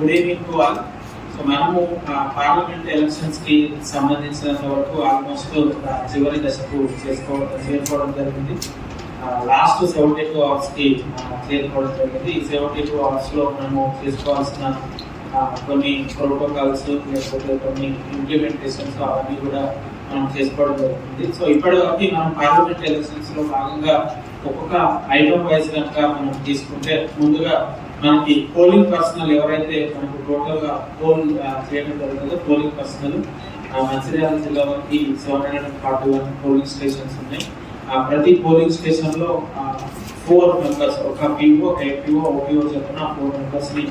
Good evening to all so మనము parliament ఎలక్షన్స్కి సంబంధించినంత వరకు ఆల్మోస్ట్ చివరి దశకు చేసుకోవడం చేరుకోవడం జరిగింది. లాస్ట్ సెవెంటీ టూ అవర్స్కి చేరుకోవడం జరిగింది. ఈ సెవెంటీ టూ అవర్స్లో మనము చేసుకోవాల్సిన కొన్ని ప్రోటోకాల్స్ లేకపోతే కొన్ని ఇంప్లిమెంటేషన్స్ అవన్నీ కూడా మనం చేసుకోవడం జరుగుతుంది సో ఇప్పటి వరకు మనం పార్లమెంట్ ఎలక్షన్స్లో భాగంగా ఒక్కొక్క ఐటమ్ వైజ్ కనుక మనం తీసుకుంటే ముందుగా మనకి పోలింగ్ పర్సనల్ ఎవరైతే మనకు టోటల్గా పోల్ చేయడం జరుగుతుందో పోలింగ్ పర్సనల్ మంచిర్యాల జిల్లా వరకు seven hundred forty one polling stations ఉన్నాయి. ఆ, ప్రతి పోలింగ్ స్టేషన్లో ఫోర్ మెంబర్స్ ఒక పిఓ ఒక ఏపీఓ ఓపీఓ చెప్పిన ఫోర్ మెంబర్స్ని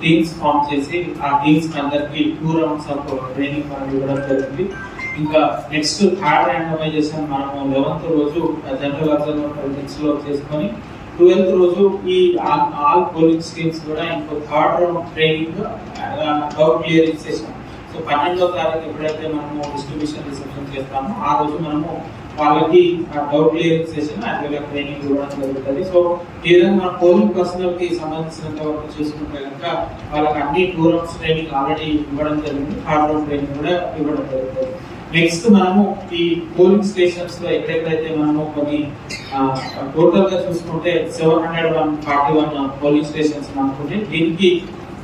టీమ్స్ ఫామ్ చేసి ఆ టీమ్స్ అందరికి టూ రౌండ్స్ ఆఫ్ ట్రైనింగ్ మనం ఇవ్వడం జరిగింది ఇంకా నెక్స్ట్ థర్డ్ ర్యాండమైజేషన్ మనము లెవెన్త్ రోజు జనరల్ అబ్జర్వర్ పొలిటిక్స్లో చేసుకొని ట్వెల్త్ రోజు ఈ ఆల్ ఆల్ పోలింగ్ స్కీమ్స్ కూడా ఇంకో third round training doubt clearing session so పన్నెండో తారీఖు ఎప్పుడైతే మనము డిస్ట్రిబ్యూషన్ రిసెప్షన్ చేస్తామో ఆ రోజు మనము వాళ్ళకి డౌట్ క్లియరింగ్ సెషన్ యాక్చువల్గా ట్రైనింగ్ ఇవ్వడం జరుగుతుంది. సో ఈ విధంగా మన పోలింగ్ పర్సనల్కి సంబంధించినంత వరకు చూసుకుంటే కనుక వాళ్ళకి అన్ని టూ రౌండ్స్ ట్రైనింగ్ ఆల్రెడీ ఇవ్వడం జరిగింది థర్డ్ రౌండ్ ట్రైనింగ్ కూడా ఇవ్వడం జరుగుతుంది. నెక్స్ట్ మనము ఈ పోలింగ్ స్టేషన్స్లో ఎక్కడెక్కడైతే మనము కొన్ని టోటల్గా చూసుకుంటే seven hundred one forty one polling stations అనుకుంటే దీనికి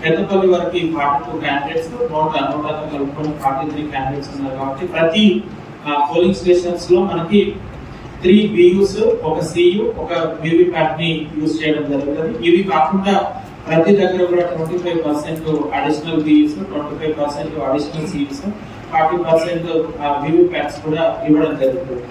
పెద్దపల్లి వరకు ఫార్టీ టూ క్యాండిడేట్స్ నూట నూట కలుపుకొని ఫార్టీ త్రీ క్యాండిడేట్స్ ఉన్నారు కాబట్టి ప్రతి పోలింగ్ స్టేషన్స్లో మనకి త్రీ బియూస్ ఒక సియు ఒక వివిప్యాట్ని యూజ్ చేయడం జరుగుతుంది. ఇవి కాకుండా ప్రతి దగ్గర కూడా twenty five percent additional BUs twenty five percent additional CUs forty percent VVPATs కూడా ఇవ్వడం జరుగుతుంది.